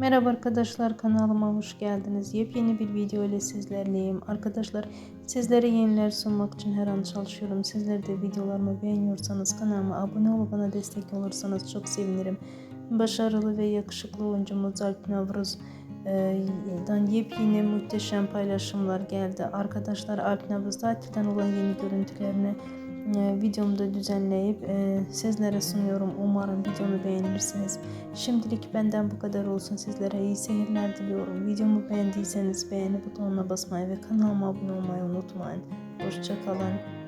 Merhaba arkadaşlar kanalıma hoş geldiniz. Yepyeni bir video ile sizlerleyim. Arkadaşlar sizlere yeniler sunmak için her an çalışıyorum. Sizler de videolarımı beğeniyorsanız kanalıma abone olup bana destek olursanız çok sevinirim. Başarılı ve yakışıklı oyuncumuz Alp Navruz e, dan yepyeni muhteşem paylaşımlar geldi. Arkadaşlar Alp Navruz tatilden olan yeni görüntülerini e, videomda düzenleyip e, sizlere sunuyorum. Umarım videomu beğenirsiniz. Şimdilik benden bu kadar olsun. Sizlere iyi seyirler diliyorum. Videomu beğendiyseniz beğeni butonuna basmayı ve kanalıma abone olmayı unutmayın. Hoşçakalın.